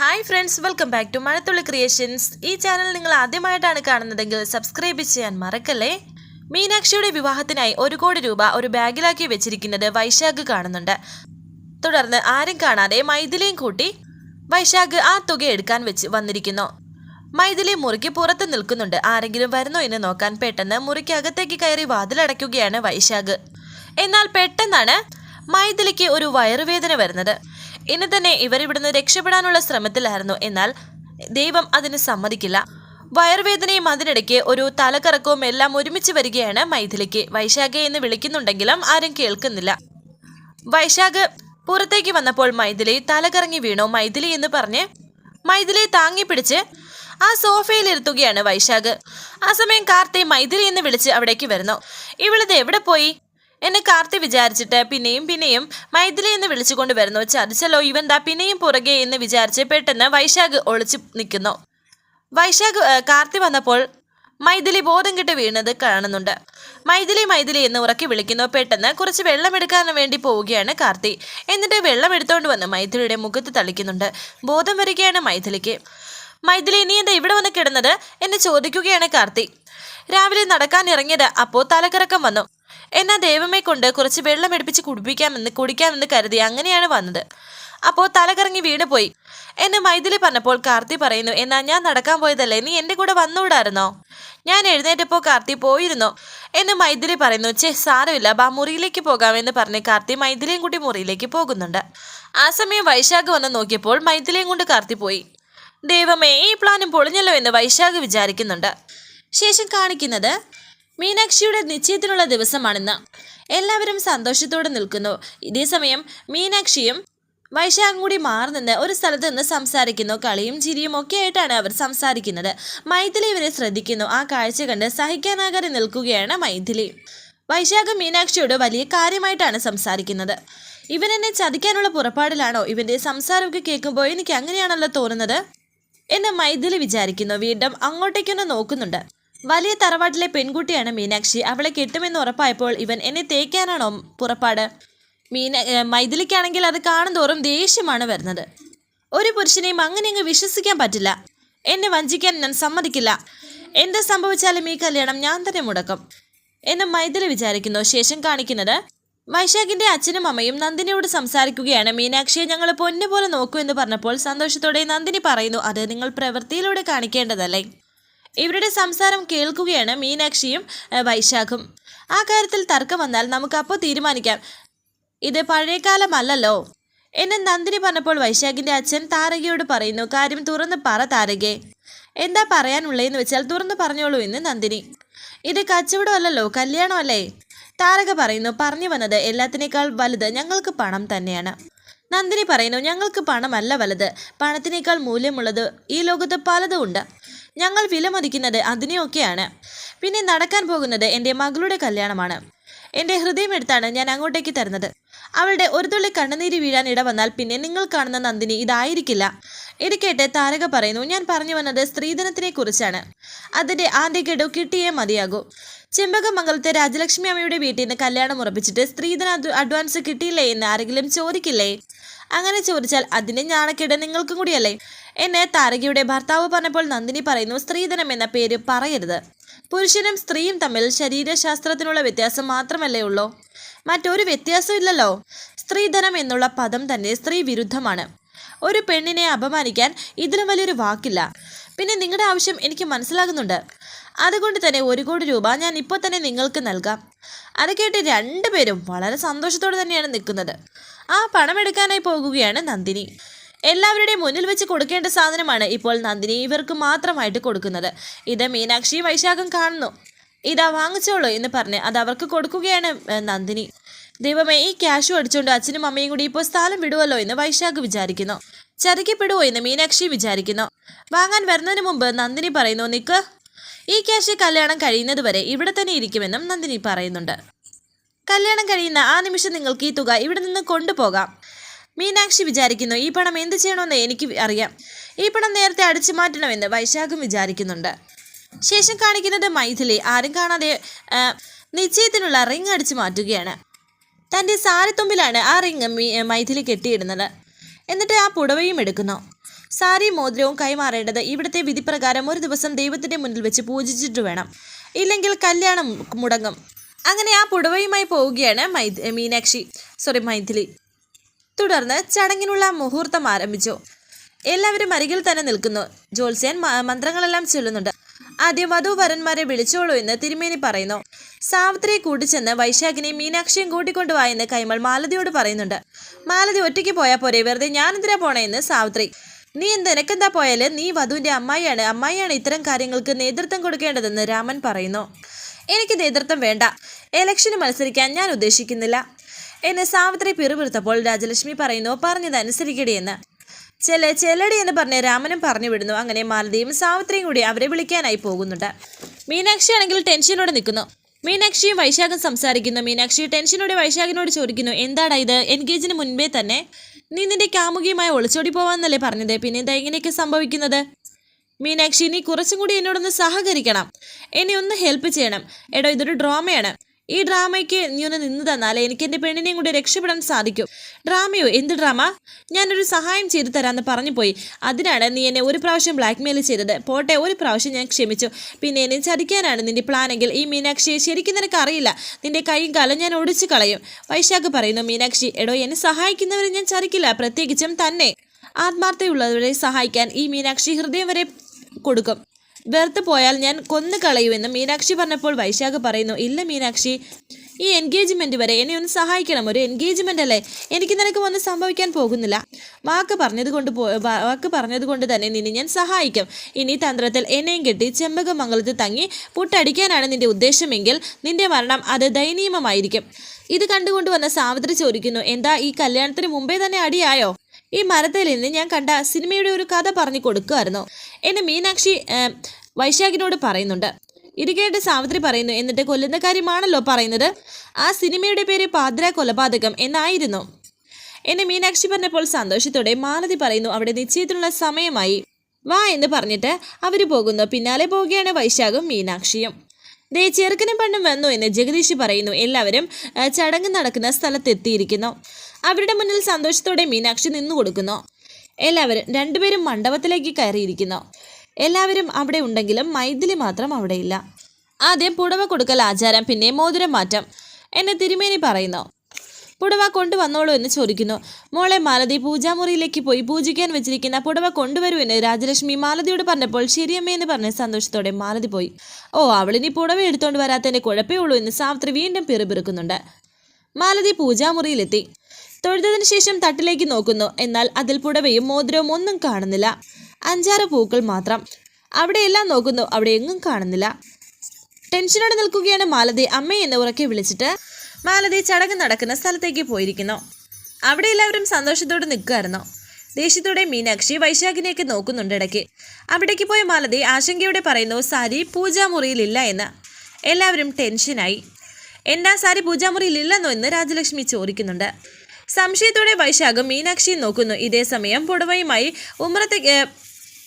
Hi friends welcome back to Mazhathulli creations ഈ channel നിങ്ങൾ ആദ്യമായിട്ടാണ് കാണുന്നതെങ്കിൽ സബ്സ്ക്രൈബ് ചെയ്യാൻ മറക്കല്ലേ? മീനാക്ഷിയുടെ വിവാഹത്തിനായി ഒരു കോടി രൂപ ഒരു ബാഗിലാക്കി വെച്ചിരിക്കുന്നത് വൈശാഖ് കാണുന്നുണ്ട്. തുടർന്ന് ആരും കാണാതെ മൈഥിലിയും കൂട്ടി വൈശാഖ് ആ തുക എടുക്കാൻ വെച്ച് വന്നിരിക്കുന്നു. മൈഥിലി മുറിക്ക് പുറത്ത് നിൽക്കുന്നുണ്ട്. ആരെങ്കിലും വരുന്നോ എന്ന് നോക്കാൻ പെട്ടെന്ന് മുറിക്ക് അകത്തേക്ക് കയറി വാതിലടയ്ക്കുകയാണ് വൈശാഖ്. എന്നാൽ പെട്ടെന്നാണ് മൈഥിലിക്ക് ഒരു വയറുവേദന വരുന്നത്. ഇന്ന് തന്നെ ഇവർ ഇവിടുന്ന് രക്ഷപ്പെടാനുള്ള ശ്രമത്തിലായിരുന്നു. എന്നാൽ ദൈവം അതിന് സമ്മതിക്കില്ല. വയർവേദനയും അതിനിടയ്ക്ക് ഒരു തലകറക്കവും എല്ലാം ഒരുമിച്ച് വരികയാണ് മൈഥിലിക്ക്. വൈശാഖ എന്ന് വിളിക്കുന്നുണ്ടെങ്കിലും ആരും കേൾക്കുന്നില്ല. വൈശാഖ് പുറത്തേക്ക് വന്നപ്പോൾ മൈഥിലി തലകറങ്ങി വീണു. മൈഥിലി എന്ന് പറഞ്ഞ് മൈഥിലി താങ്ങി പിടിച്ച് ആ സോഫയിൽ ഇരുത്തുകയാണ് വൈശാഖ്. ആ സമയം കാർത്തി മൈഥിലി എന്ന് വിളിച്ച് അവിടേക്ക് വരുന്നു. ഇവളിത് എവിടെ പോയി? എന്നെ കാർത്തി വിചാരിച്ചിട്ട് പിന്നെയും പിന്നെയും മൈഥിലി എന്ന് വിളിച്ചുകൊണ്ട് വരുന്നു. ചതിച്ചല്ലോ ഇവൻ ദാ പിന്നെയും പുറകെ എന്ന് വിചാരിച്ച് പെട്ടെന്ന് വൈശാഖ് ഒളിച്ചു നിൽക്കുന്നു. വൈശാഖ് കാർത്തി വന്നപ്പോൾ മൈഥിലി ബോധം കെട്ട് വീണത് കാണുന്നുണ്ട്. മൈഥിലി മൈഥിലി എന്ന് ഉറക്കി വിളിക്കുന്നു. പെട്ടെന്ന് കുറച്ച് വെള്ളം എടുക്കാൻ വേണ്ടി പോവുകയാണ് കാർത്തി. എന്നിട്ട് വെള്ളം എടുത്തോണ്ട് വന്ന് മൈഥിലിയുടെ മുഖത്ത് തളിക്കുന്നുണ്ട്. ബോധം വരികയാണ് മൈഥിലിക്ക്. മൈഥിലി നീ എന്താ ഇവിടെ വന്ന് കിടന്നത്? എന്ന് ചോദിക്കുകയാണ് കാർത്തി. രാവിലെ നടക്കാൻ ഇറങ്ങിയത് അപ്പോൾ തലക്കിറക്കം വന്നു. എന്നാ ദൈവമേ കൊണ്ട് കുറച്ച് വെള്ളം എടുപ്പിച്ച് കുടിപ്പിക്കാമെന്ന് കുടിക്കാമെന്ന് കരുതി അങ്ങനെയാണ് വന്നത്. അപ്പോൾ തലകറങ്ങി വീണ് പോയി. എന്ന് മൈഥിലി പറഞ്ഞപ്പോൾ കാർത്തി പറയുന്നു എന്നാ ഞാൻ നടക്കാൻ പോയതല്ലേ? നീ എന്റെ കൂടെ വന്നുകൂടായിരുന്നോ ഞാൻ എഴുന്നേറ്റപ്പോൾ കാർത്തി പോയിരുന്നോ. എന്ന് മൈഥിലി പറയുന്നു ചേ സാരമില്ല ബാ മുറിയിലേക്ക് പോകാമെന്ന് പറഞ്ഞ് കാർത്തി മൈഥിലിയും കൂടി മുറിയിലേക്ക് പോകുന്നുണ്ട്. ആ സമയം വൈശാഖ് വന്ന് നോക്കിയപ്പോൾ മൈഥിലിയും കൊണ്ട് കാർത്തി പോയി. ദൈവമേ ഈ പ്ലാനും പൊളിഞ്ഞല്ലോ എന്ന് വൈശാഖ് വിചാരിക്കുന്നുണ്ട്. ശേഷം കാണിക്കുന്നത് മീനാക്ഷിയുടെ നിശ്ചയത്തിനുള്ള ദിവസമാണിന്ന് എല്ലാവരും സന്തോഷത്തോടെ നിൽക്കുന്നു. ഇതേസമയം മീനാക്ഷിയും വൈശാഖും കൂടി മാറി നിന്ന് ഒരു സ്ഥലത്ത് നിന്ന് സംസാരിക്കുന്നു. കളിയും ചിരിയും ഒക്കെ ആയിട്ടാണ് അവർ സംസാരിക്കുന്നത്. മൈഥിലി ഇവരെ ശ്രദ്ധിക്കുന്നു. ആ കാഴ്ച കണ്ട് സഹിക്കാനാകാതെ നിൽക്കുകയാണ് മൈഥിലി. വൈശാഖ മീനാക്ഷിയോട് വലിയ കാര്യമായിട്ടാണ് സംസാരിക്കുന്നത്. ഇവൻ എന്നെ ചതിക്കാനുള്ള പുറപ്പാടിലാണോ? ഇവന്റെ സംസാരമൊക്കെ കേൾക്കുമ്പോൾ എനിക്ക് അങ്ങനെയാണല്ലോ തോന്നുന്നത്? എന്ന് മൈഥിലി വിചാരിക്കുന്നു. വീണ്ടും അങ്ങോട്ടേക്കൊന്ന് നോക്കുന്നുണ്ട്. വലിയ തറവാട്ടിലെ പെൺകുട്ടിയാണ് മീനാക്ഷി. അവളെ കിട്ടുമെന്ന് ഉറപ്പായപ്പോൾ ഇവൻ എന്നെ തേക്കാനാണോ പുറപ്പാട്? മീന മൈഥിലിക്കാണെങ്കിൽ അത് കാണും തോറും ദേഷ്യമാണ് വരുന്നത്. ഒരു പുരുഷനെയും അങ്ങനെ അങ്ങ് വിശ്വസിക്കാൻ പറ്റില്ല. എന്നെ വഞ്ചിക്കാൻ ഞാൻ സമ്മതിക്കില്ല. എന്ത് സംഭവിച്ചാലും ഈ കല്യാണം ഞാൻ തന്നെ മുടക്കും എന്ന് മൈഥിലി വിചാരിക്കുന്നു. ശേഷം കാണിക്കുന്നത് വൈശാഖിന്റെ അച്ഛനും അമ്മയും നന്ദിനിയോട് സംസാരിക്കുകയാണ്. മീനാക്ഷിയെ ഞങ്ങൾ പൊന്നുപോലെ നോക്കൂ എന്ന് പറഞ്ഞപ്പോൾ സന്തോഷത്തോടെ നന്ദിനി പറയുന്നു അത് നിങ്ങൾ പ്രവൃത്തിയിലൂടെ കാണിക്കേണ്ടതല്ലേ? ഇവരുടെ സംസാരം കേൾക്കുകയാണ് മീനാക്ഷിയും വൈശാഖും. ആ കാര്യത്തിൽ തർക്കം വന്നാൽ നമുക്ക് അപ്പോൾ തീരുമാനിക്കാം. ഇത് പഴയകാലമല്ലല്ലോ. എന്നെ നന്ദിനി പറഞ്ഞപ്പോൾ വൈശാഖിന്റെ അച്ഛൻ താരകയോട് പറയുന്നു കാര്യം തുറന്ന് പറ താരകെ. എന്താ പറയാനുള്ളതെന്ന് വെച്ചാൽ തുറന്ന് പറഞ്ഞോളൂ എന്ന് നന്ദിനി. ഇത് കച്ചവടമല്ലല്ലോ കല്യാണമല്ലേ? താരക പറയുന്നു പറഞ്ഞു വന്നത് എല്ലാത്തിനേക്കാൾ വലുത് ഞങ്ങൾക്ക് പണം തന്നെയാണ്. നന്ദിനി പറയുന്നു ഞങ്ങൾക്ക് പണമല്ല വലുത്. പണത്തിനേക്കാൾ മൂല്യമുള്ളത് ഈ ലോകത്ത് പലതും ഉണ്ട് ഞങ്ങൾ വിലമതിക്കുന്നത് അതിനെയൊക്കെയാണ്. പിന്നെ നടക്കാൻ പോകുന്നത് എന്റെ മകളുടെ കല്യാണമാണ്. എന്റെ ഹൃദയം എടുത്താണ് ഞാൻ അങ്ങോട്ടേക്ക് തരുന്നത്. അവളുടെ ഒരു തുള്ളി കണ്ണുനീര് വീഴാൻ ഇട വന്നാൽ പിന്നെ നിങ്ങൾ കാണുന്ന നന്ദിനി ഇതായിരിക്കില്ല. ഇത് കേട്ട് താരക പറയുന്നു ഞാൻ പറഞ്ഞു വന്നത് സ്ത്രീധനത്തിനെ കുറിച്ചാണ്. അതിന്റെ ആദ്യ ഗഡു കിട്ടിയേ മതിയാകൂ. ചെമ്പകമംഗലത്തെ രാജലക്ഷ്മി അമ്മയുടെ വീട്ടിൽ നിന്ന് കല്യാണം ഉറപ്പിച്ചിട്ട് സ്ത്രീധന അഡ്വാൻസ് കിട്ടിയില്ലേ എന്ന് ആരെങ്കിലും ചോദിക്കില്ലേ? അങ്ങനെ ചോദിച്ചാൽ അതിന്റെ ഞാണക്കേട് നിങ്ങൾക്കും കൂടിയല്ലേ? എന്നെ താരകയുടെ ഭർത്താവ് പറഞ്ഞപ്പോൾ നന്ദിനി പറയുന്നു സ്ത്രീധനം എന്ന പേര് പറയരുത്. പുരുഷനും സ്ത്രീയും തമ്മിൽ ശരീരശാസ്ത്രത്തിനുള്ള വ്യത്യാസം മാത്രമല്ലേ ഉള്ളൂ? മറ്റൊരു വ്യത്യാസമില്ലല്ലോ സ്ത്രീധനം എന്നുള്ള പദം തന്നെ സ്ത്രീ വിരുദ്ധമാണ്. ഒരു പെണ്ണിനെ അപമാനിക്കാൻ ഇതിലും വലിയൊരു വാക്കില്ല. പിന്നെ നിങ്ങളുടെ ആവശ്യം എനിക്ക് മനസ്സിലാകുന്നുണ്ട്. അതുകൊണ്ട് തന്നെ ഒരു കോടി രൂപ ഞാൻ ഇപ്പോൾ തന്നെ നിങ്ങൾക്ക് നൽകാം. അത് കേട്ട് രണ്ടുപേരും വളരെ സന്തോഷത്തോടെ തന്നെയാണ് നിൽക്കുന്നത്. ആ പണമെടുക്കാനായി പോകുകയാണ് നന്ദിനി. എല്ലാവരുടെയും മുന്നിൽ വെച്ച് കൊടുക്കേണ്ട സാധനമാണ് ഇപ്പോൾ നന്ദിനി ഇവർക്ക് മാത്രമായിട്ട് കൊടുക്കുന്നത്. ഇത് മീനാക്ഷി വൈശാഖം കാണുന്നു. ഇതാ വാങ്ങിച്ചോളൂ എന്ന് പറഞ്ഞ് അത് അവർക്ക് കൊടുക്കുകയാണ് നന്ദിനി. ദൈവമേ ഈ ക്യാഷും അടിച്ചുകൊണ്ട് അച്ഛനും അമ്മയും കൂടി ഇപ്പോൾ സ്ഥലം വിടുവല്ലോ എന്ന് വൈശാഖ് വിചാരിക്കുന്നു. ചതിക്കപ്പെടുവോ എന്ന് മീനാക്ഷി വിചാരിക്കുന്നു. വാങ്ങാൻ വരുന്നതിന് മുമ്പ് നന്ദിനി പറയുന്നു നിക്ക് ഈ ക്യാഷ് കല്യാണം കഴിയുന്നത് വരെ ഇവിടെ തന്നെ ഇരിക്കുമെന്നും നന്ദിനി പറയുന്നുണ്ട്. കല്യാണം കഴിയുന്ന ആ നിമിഷം നിങ്ങൾക്ക് ഈ തുക ഇവിടെ നിന്ന് കൊണ്ടുപോകാം. മീനാക്ഷി വിചാരിക്കുന്നു ഈ പണം എന്ത് ചെയ്യണമെന്ന് എനിക്ക് അറിയാം. ഈ പണം നേരത്തെ അടിച്ചു മാറ്റണമെന്ന് വൈശാഖും വിചാരിക്കുന്നുണ്ട്. ശേഷം കാണിക്കുന്നത് മൈഥിലി. ആരും കാണാതെ നിശ്ചയത്തിനുള്ള റിങ് അടിച്ചു മാറ്റുകയാണ്. തന്റെ സാരിത്തുമ്പിലാണ് ആ റിങ് മൈഥിലി കെട്ടിയിടുന്നത്. എന്നിട്ട് ആ പുടവയും എടുക്കുന്നു. സാരി മോതിരവും കൈമാറേണ്ടത് ഇവിടുത്തെ വിധിപ്രകാരം ഒരു ദിവസം ദൈവത്തിന്റെ മുന്നിൽ വെച്ച് പൂജിച്ചിട്ട് വേണം. ഇല്ലെങ്കിൽ കല്യാണം മുടങ്ങും. അങ്ങനെ ആ പുടവയുമായി പോവുകയാണ് മൈ- മീനാക്ഷി. സോറി മൈഥിലി. തുടർന്ന് ചടങ്ങിനുള്ള മുഹൂർത്തം ആരംഭിച്ചു. എല്ലാവരും അരികിൽ തന്നെ നിൽക്കുന്നു. ജോത്സ്യൻ മന്ത്രങ്ങളെല്ലാം ചൊല്ലുന്നുണ്ട്. ആദ്യം വധുവരന്മാരെ വിളിച്ചോളൂ എന്ന് തിരുമേനി പറയുന്നു. സാവിത്രിയെ കൂട്ടിച്ചെന്ന് വൈശാഖിനെയും മീനാക്ഷിയും കൂട്ടിക്കൊണ്ടുവാ എന്ന് കൈമൾ മാലതിയോട് പറയുന്നുണ്ട്. മാലതി ഒറ്റയ്ക്ക് പോയാൽ പോരെ വെറുതെ ഞാനെന്തിനാ പോണേ എന്ന് സാവിത്രി. നീ എന്ത് എനക്കെന്താ പോയാൽ? നീ വധുവിന്റെ അമ്മായിയാണ്. അമ്മായിയാണ് ഇത്തരം കാര്യങ്ങൾക്ക് നേതൃത്വം കൊടുക്കേണ്ടതെന്ന് രാമൻ പറയുന്നു. എനിക്ക് നേതൃത്വം വേണ്ട. ഇലക്ഷന് മത്സരിക്കാൻ ഞാൻ ഉദ്ദേശിക്കുന്നില്ല. എന്നെ സാവിത്രി പിറുപിറുത്തപ്പോൾ രാജലക്ഷ്മി പറയുന്നു പറഞ്ഞത് അനുസരിക്കടിയെന്ന് ചെല ചെല്ലടി എന്ന് പറഞ്ഞ് രാമനും പറഞ്ഞു വിടുന്നു. അങ്ങനെ മാലതിയും സാവിത്രിയും കൂടി അവരെ വിളിക്കാനായി പോകുന്നുണ്ട്. മീനാക്ഷി ആണെങ്കിൽ ടെൻഷനോടെ നിൽക്കുന്നു. മീനാക്ഷിയും വൈശാഖും സംസാരിക്കുന്നു. മീനാക്ഷി ടെൻഷനോടെ വൈശാഖിനോട് ചോദിക്കുന്നു എന്താടാ ഇത്? എൻഗേജിന് മുൻപേ തന്നെ നീ നിന്റെ കാമുകിയുമായി ഒളിച്ചോടി പോവാന്നല്ലേ പറഞ്ഞത്? പിന്നെ എന്താ ഇങ്ങനെയൊക്കെ സംഭവിക്കുന്നത്? മീനാക്ഷി നീ കുറച്ചും കൂടി എന്നോടൊന്ന് സഹകരിക്കണം. എന്നെ ഒന്ന് ഹെൽപ്പ് ചെയ്യണം. എടോ ഇതൊരു ഡ്രാമയാണ്. ഈ ഡ്രാമയ്ക്ക് നീ ഒന്ന് നിന്ന് തന്നാലേ എനിക്ക് എന്റെ പെണ്ണിനെയും കൂടി രക്ഷപ്പെടാൻ സാധിക്കും. ഡ്രാമയോ? എന്ത് ഡ്രാമ? ഞാനൊരു സഹായം ചെയ്തു തരാമെന്ന് പറഞ്ഞു പോയി. അതിനാണ് നീ എന്നെ ഒരു പ്രാവശ്യം ബ്ലാക്ക്മെയിൽ ചെയ്തത്. പോട്ടെ ഒരു പ്രാവശ്യം ഞാൻ ക്ഷമിച്ചു. പിന്നെ എന്നെ ചതിക്കാനാണ് നിന്റെ പ്ലാനെങ്കിൽ ഈ മീനാക്ഷിയെ ശരിക്കും നിനക്ക് അറിയില്ല. നിന്റെ കൈയും കാലം ഞാൻ ഒടിച്ചു കളയും. വൈശാഖ് പറയുന്നു മീനാക്ഷി എടോ എന്നെ സഹായിക്കുന്നവരെ ഞാൻ ചതിക്കില്ല. പ്രത്യേകിച്ചും തന്നെ. ആത്മാർത്ഥതയുള്ളവരെ സഹായിക്കാൻ ഈ മീനാക്ഷി ഹൃദയം വരെ കൊടുക്കും. വെറുത്ത് പോയാൽ ഞാൻ കൊന്നു കളയുമെന്ന് മീനാക്ഷി പറഞ്ഞപ്പോൾ വൈശാഖ് പറയുന്നു ഇല്ല മീനാക്ഷി ഈ എൻഗേജ്മെന്റ് വരെ എന്നെ ഒന്ന് സഹായിക്കണം. ഒരു എൻഗേജ്മെന്റ് അല്ലേ? എനിക്ക് നിനക്ക് ഒന്നും സംഭവിക്കാൻ പോകുന്നില്ല. വാക്ക് പറഞ്ഞത് കൊണ്ട് പോ വാക്ക് പറഞ്ഞത് കൊണ്ട് തന്നെ നിന്നെ ഞാൻ സഹായിക്കും. ഇനി തന്ത്രത്തിൽ എന്നെയും കെട്ടി ചെമ്പകമംഗലത്ത് തങ്ങി പുട്ടടിക്കാനാണ് നിന്റെ ഉദ്ദേശമെങ്കിൽ നിന്റെ മരണം അത് ദയനീയമായിരിക്കും. ഇത് കണ്ടുകൊണ്ട് വന്ന സാവിത്രി ചോദിക്കുന്നു എന്താ ഈ കല്യാണത്തിന് മുമ്പേ തന്നെ അടിയായോ? ഈ മരത്തിൽ നിന്ന് ഞാൻ കണ്ട സിനിമയുടെ ഒരു കഥ പറഞ്ഞു കൊടുക്കുമായിരുന്നു എന്നെ മീനാക്ഷി വൈശാഖിനോട് പറയുന്നുണ്ട്. ഇത് സാവിത്രി പറയുന്നു എന്നിട്ട് കൊല്ലുന്ന കാര്യമാണല്ലോ പറയുന്നത്? ആ സിനിമയുടെ പേര് പാദ്ര കൊലപാതകം എന്നായിരുന്നു. എന്നെ മീനാക്ഷി പറഞ്ഞപ്പോൾ സന്തോഷത്തോടെ മാലതി പറയുന്നു അവിടെ നിശ്ചയത്തിനുള്ള സമയമായി. വാ എന്ന് പറഞ്ഞിട്ട് അവർ പോകുന്നു. പിന്നാലെ പോവുകയാണ് വൈശാഖും മീനാക്ഷിയും. ദേ ചെറുക്കനും പെണ്ണും വന്നു എന്ന് ജഗദീഷ് പറയുന്നു. എല്ലാവരും ചടങ്ങ് നടക്കുന്ന സ്ഥലത്തെത്തിയിരിക്കുന്നു. അവരുടെ മുന്നിൽ സന്തോഷത്തോടെ മീനാക്ഷി നിന്നു കൊടുക്കുന്നു. എല്ലാവരും രണ്ടുപേരും മണ്ഡപത്തിലേക്ക് കയറിയിരിക്കുന്നു. എല്ലാവരും അവിടെ ഉണ്ടെങ്കിലും മൈഥിലി മാത്രം അവിടെയില്ല. ആദ്യം പുടവ കൊടുക്കൽ ആചാരം പിന്നെ മോതിരം മാറ്റം എന്നെ തിരുമേനി പറയുന്നു. പുടവ കൊണ്ടുവന്നോളൂ എന്ന് ചോദിക്കുന്നു. മോളെ മാലതി പൂജാമുറിയിലേക്ക് പോയി പൂജിക്കാൻ വെച്ചിരിക്കുന്ന പുടവ കൊണ്ടുവരൂ എന്ന് രാജലക്ഷ്മി മാലതിയോട് പറഞ്ഞപ്പോൾ ശരിയമ്മയെന്ന് പറഞ്ഞ സന്തോഷത്തോടെ മാലതി പോയി. ഓ അവളിനി പുടവ എടുത്തോണ്ട് വരാത്തതിന്റെ കുഴപ്പമേ ഉള്ളൂ എന്ന് സാവിത്രി വീണ്ടും പിറുപിറുക്കുന്നുണ്ട്. മാലതി പൂജാമുറിയിലെത്തി. തൊഴുതതിനു ശേഷം തട്ടിലേക്ക് നോക്കുന്നു. എന്നാൽ അതിൽ പുടവയും മോതിരവും ഒന്നും കാണുന്നില്ല. അഞ്ചാറ് പൂക്കൾ മാത്രം. അവിടെയെല്ലാം നോക്കുന്നു. അവിടെ എങ്ങും കാണുന്നില്ല. ടെൻഷനോടെ നിൽക്കുകയാണ് മാലതി. അമ്മയെന്ന് ഉറക്കെ വിളിച്ചിട്ട് മാലതി ചടങ്ങ് നടക്കുന്ന സ്ഥലത്തേക്ക് പോയിരിക്കുന്നു. അവിടെ എല്ലാവരും സന്തോഷത്തോടെ നിൽക്കുമായിരുന്നു ദേഷ്യത്തോടെ മീനാക്ഷി വൈശാഖിനെയൊക്കെ നോക്കുന്നുണ്ട് ഇടയ്ക്ക്. അവിടേക്ക് പോയ മാലതി ആശങ്കയോടെ പറയുന്നു സാരി പൂജാമുറിയിലില്ല എന്ന്. എല്ലാവരും ടെൻഷനായി. എന്താ സാരി പൂജാമുറിയിലില്ലെന്നോ എന്ന് രാജലക്ഷ്മി ചോദിക്കുന്നുണ്ട്. സംശയത്തോടെ വൈശാഖും മീനാക്ഷിയും നോക്കുന്നു. ഇതേസമയം പുടവയുമായി ഉമ്രത്തേക്ക്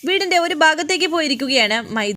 വീടിന്റെ ഒരു ഭാഗത്തേക്ക് പോയിരിക്കുകയാണ് മൈ